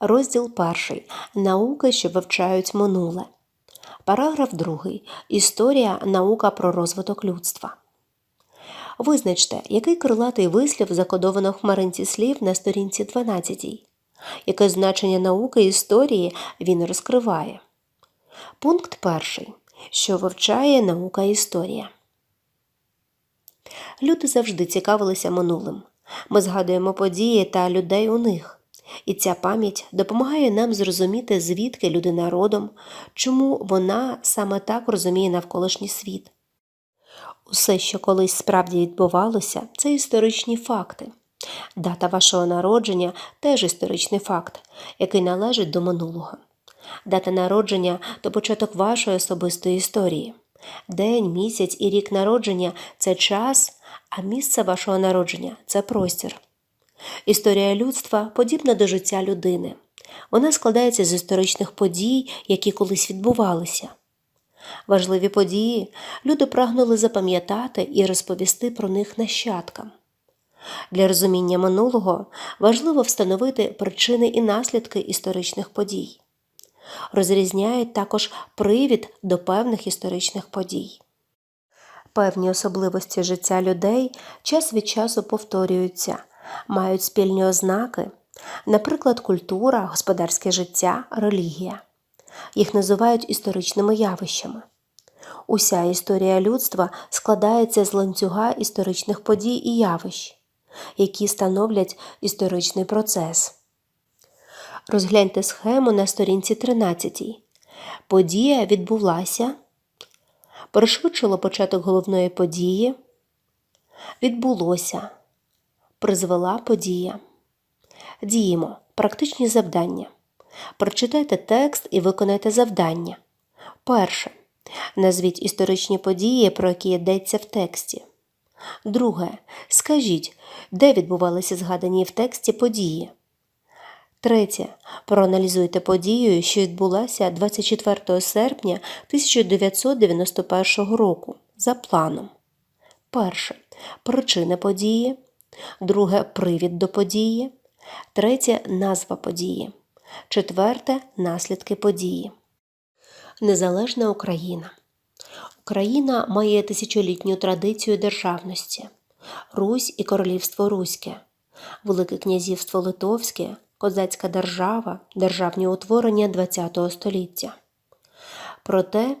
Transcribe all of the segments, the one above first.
Розділ перший. Науки, що вивчають минуле. Параграф 2. Історія наука про розвиток людства. Визначте, який крилатий вислів закодовано в хмаринці слів на сторінці 12. Яке значення науки і історії він розкриває. Пункт перший. Що вивчає наука і історія. Люди завжди цікавилися минулим. Ми згадуємо події та людей у них. І ця пам'ять допомагає нам зрозуміти, звідки людина родом, чому вона саме так розуміє навколишній світ. Усе, що колись справді відбувалося, це історичні факти. Дата вашого народження теж історичний факт, який належить до минулого. Дата народження то початок вашої особистої історії. День, місяць і рік народження це час, а місце вашого народження це простір. Історія людства подібна до життя людини. Вона складається з історичних подій, які колись відбувалися. Важливі події люди прагнули запам'ятати і розповісти про них нащадкам. Для розуміння минулого важливо встановити причини і наслідки історичних подій. Розрізняють також привід до певних історичних подій. Певні особливості життя людей час від часу повторюються, мають спільні ознаки, наприклад, культура, господарське життя, релігія. Їх називають історичними явищами. Уся історія людства складається з ланцюга історичних подій і явищ, які становлять історичний процес. Розгляньте схему на сторінці 13. Подія відбулася, пришвидшило початок головної події, відбулося, призвела подія. Діємо практичні завдання. Прочитайте текст і виконайте завдання. Перше. Назвіть історичні події, про які йдеться в тексті. Друге. Скажіть, де відбувалися згадані в тексті події. Третє. Проаналізуйте подію, що відбулася 24 серпня 1991 року за планом. Перше. Причини події. Друге привід до події. Третє назва події. Четверте наслідки події. Незалежна Україна. Україна має тисячолітню традицію державності. Русь і Королівство Руське, Велике князівство Литовське, Козацька держава, державні утворення ХХ століття. Проте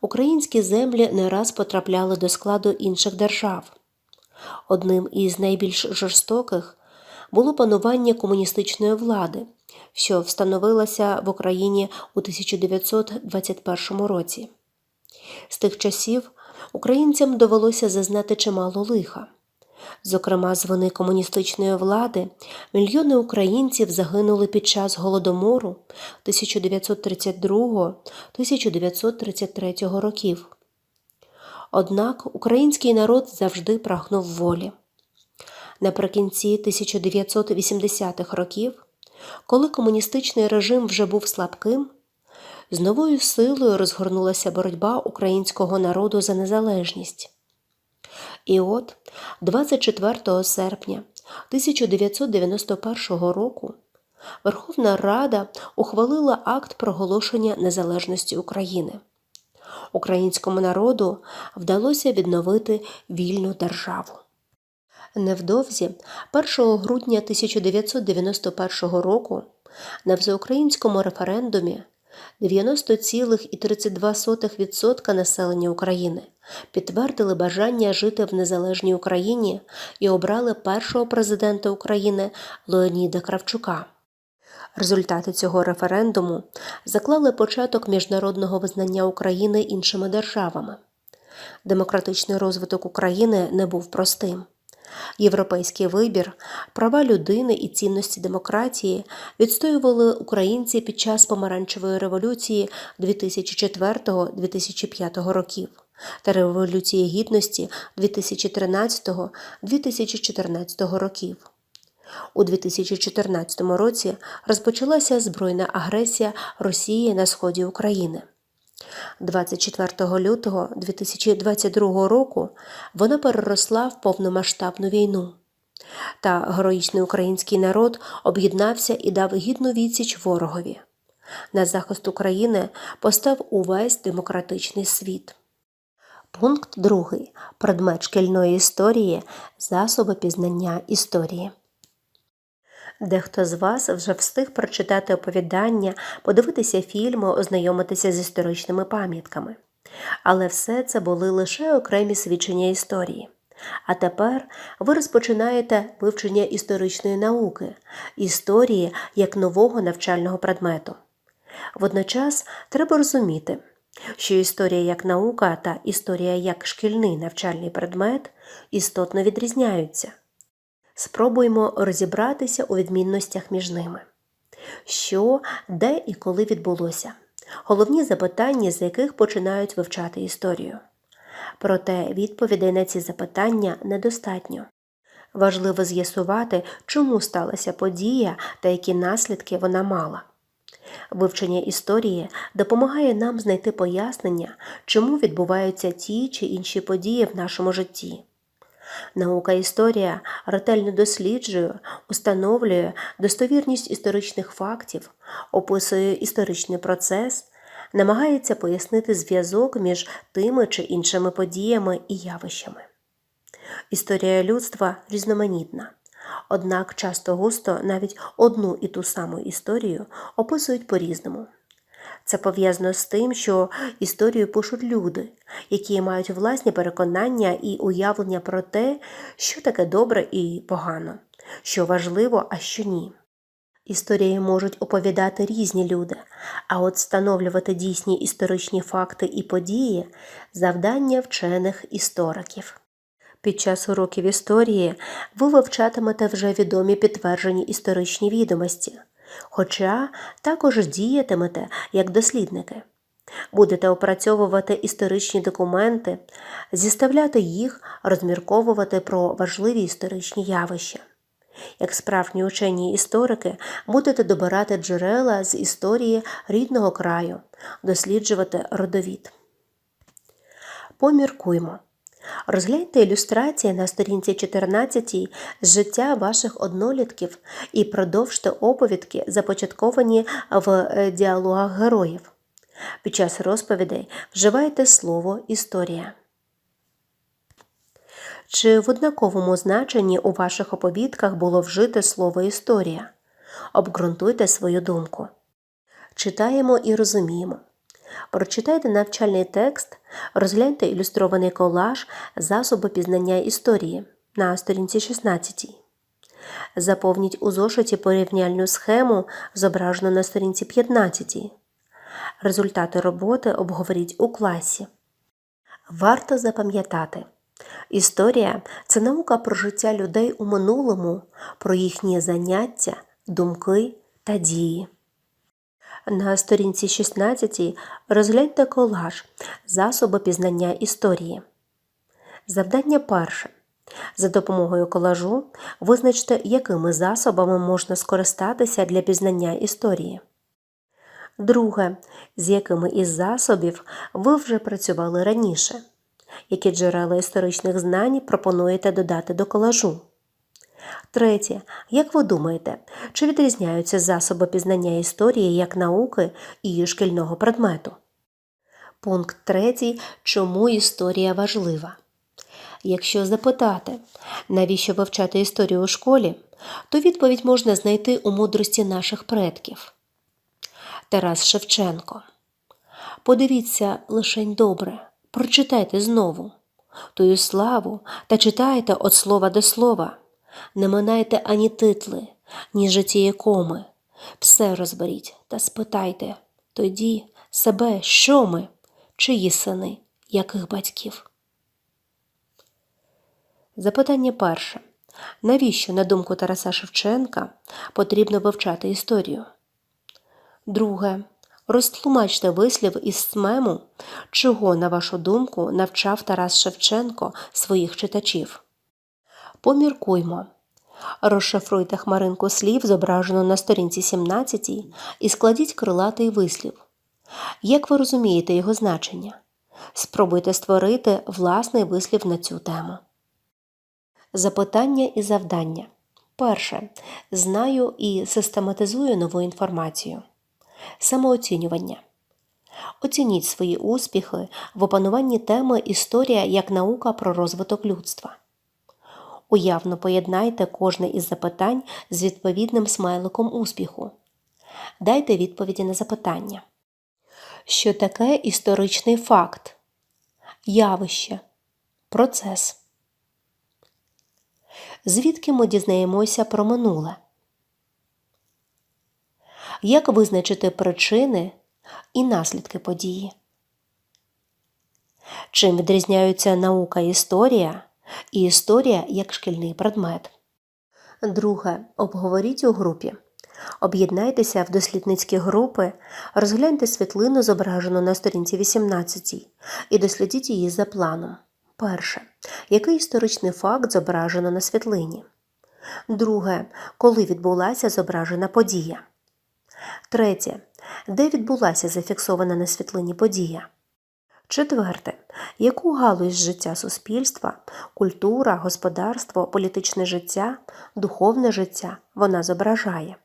українські землі не раз потрапляли до складу інших держав. Одним із найбільш жорстоких було панування комуністичної влади, що встановилася в Україні у 1921 році. З тих часів українцям довелося зазнати чимало лиха. Зокрема, з вини комуністичної влади мільйони українців загинули під час голодомору 1932-1933 років. Однак український народ завжди прагнув волі. Наприкінці 1980-х років, коли комуністичний режим вже був слабким, з новою силою розгорнулася боротьба українського народу за незалежність. І от 24 серпня 1991 року Верховна Рада ухвалила акт проголошення незалежності України. Українському народу вдалося відновити вільну державу. Невдовзі, 1 грудня 1991 року, на всеукраїнському референдумі 90,32% населення України підтвердили бажання жити в незалежній Україні і обрали першого президента України Леоніда Кравчука. Результати цього референдуму заклали початок міжнародного визнання України іншими державами. Демократичний розвиток України не був простим. Європейський вибір, права людини і цінності демократії відстоювали українці під час помаранчевої революції 2004-2005 років та Революції Гідності 2013-2014 років. У 2014 році розпочалася збройна агресія Росії на сході України. 24 лютого 2022 року вона переросла в повномасштабну війну. Та героїчний український народ об'єднався і дав гідну відсіч ворогові. На захист України постав увесь демократичний світ. Пункт 2. Предмет шкільної історії засоби пізнання історії. Дехто з вас вже встиг прочитати оповідання, подивитися фільми, ознайомитися з історичними пам'ятками. Але все це були лише окремі свідчення історії. А тепер ви розпочинаєте вивчення історичної науки, історії як нового навчального предмету. Водночас треба розуміти, що історія як наука та історія як шкільний навчальний предмет істотно відрізняються. Спробуємо розібратися у відмінностях між ними. Що, де і коли відбулося. Головні запитання, з яких починають вивчати історію. Проте відповідей на ці запитання недостатньо. Важливо з'ясувати, чому сталася подія та які наслідки вона мала. Вивчення історії допомагає нам знайти пояснення, чому відбуваються ті чи інші події в нашому житті. Наука історія ретельно досліджує, установлює достовірність історичних фактів, описує історичний процес, намагається пояснити зв'язок між тими чи іншими подіями і явищами. Історія людства різноманітна, однак часто густо навіть одну і ту саму історію описують по-різному. Це пов'язано з тим, що історію пишуть люди, які мають власні переконання і уявлення про те, що таке добре і погано, що важливо, а що ні. Історії можуть оповідати різні люди, а от встановлювати дійсні історичні факти і події завдання вчених істориків. Під час уроків історії ви вивчатимете вже відомі підтверджені історичні відомості, хоча також діятимете як дослідники. Будете опрацьовувати історичні документи, зіставляти їх, розмірковувати про важливі історичні явища. Як справжні учені історики будете добирати джерела з історії рідного краю, досліджувати родовід. Поміркуймо. Розгляньте ілюстрації на сторінці 14 з життя ваших однолітків і продовжте оповідки, започатковані в е, діалогах героїв. Під час розповідей вживайте слово історія. Чи в однаковому значенні у ваших оповідках було вжите слово історія? Обґрунтуйте свою думку. Читаємо і розуміємо. Прочитайте навчальний текст, розгляньте ілюстрований колаж засоби пізнання історії на сторінці 16. Заповніть у зошиті порівняльну схему, зображену на сторінці 15. Результати роботи обговоріть у класі. Варто запам'ятати. Історія це наука про життя людей у минулому, про їхні заняття, думки та дії. На сторінці 16 розгляньте колаж засоби пізнання історії. Завдання перше. За допомогою колажу визначте, якими засобами можна скористатися для пізнання історії. Друге. З якими із засобів ви вже працювали раніше. Які джерела історичних знань пропонуєте додати до колажу? Третє. Як ви думаєте, чи відрізняються засоби пізнання історії як науки і шкільного предмету? Пункт третій. Чому історія важлива? Якщо запитати, навіщо вивчати історію у школі, то відповідь можна знайти у мудрості наших предків. Тарас Шевченко. Подивіться лишень добре, прочитайте знову тую славу та читайте від слова до слова. Не минайте ані титли, ні житіє коми. Все розберіть та спитайте тоді себе, що ми, чиї сини, яких батьків. Запитання перше. Навіщо, на думку Тараса Шевченка, потрібно вивчати історію? Друге. Розтлумачте вислів із смему, чого, на вашу думку, навчав Тарас Шевченко своїх читачів. Поміркуймо. Розшифруйте хмаринку слів, зображену на сторінці 17, і складіть крилатий вислів. Як ви розумієте його значення? Спробуйте створити власний вислів на цю тему. Запитання і завдання. Перше. Знаю і систематизую нову інформацію. Самооцінювання. Оцініть свої успіхи в опануванні теми Історія як наука про розвиток людства. Уявно поєднайте кожне із запитань з відповідним смайликом успіху. Дайте відповіді на запитання. Що таке історичний факт? Явище. Процес. Звідки ми дізнаємося про минуле? Як визначити причини і наслідки події? Чим відрізняються наука і історія і історія як шкільний предмет? Друге. Обговоріть у групі. Об'єднайтеся в дослідницькі групи, розгляньте світлину, зображену на сторінці 18, і дослідіть її за планом. Перше. Який історичний факт зображено на світлині? Друге. Коли відбулася зображена подія? Третє. Де відбулася зафіксована на світлині подія? Четверте. Яку галузь життя суспільства, культура, господарство, політичне життя, духовне життя вона зображає?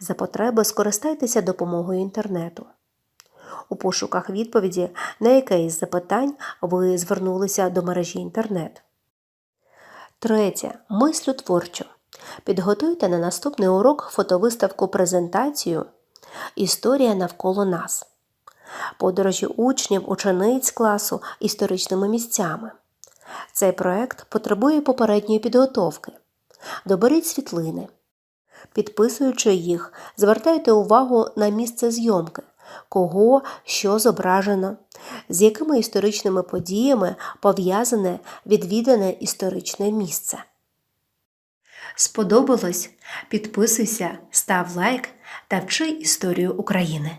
За потреби скористайтеся допомогою інтернету. У пошуках відповіді на яке із запитань ви звернулися до мережі інтернет. Третє. Мислю творчо. Підготуйте на наступний урок фотовиставку презентацію Історія навколо нас. Подорожі учнів, учениць класу історичними місцями. Цей проект потребує попередньої підготовки. Доберіть світлини. Підписуючи їх, звертайте увагу на місце зйомки, кого, що зображено, з якими історичними подіями пов'язане відвідане історичне місце. Сподобалось? Підписуйся, став лайк та вчи історію України.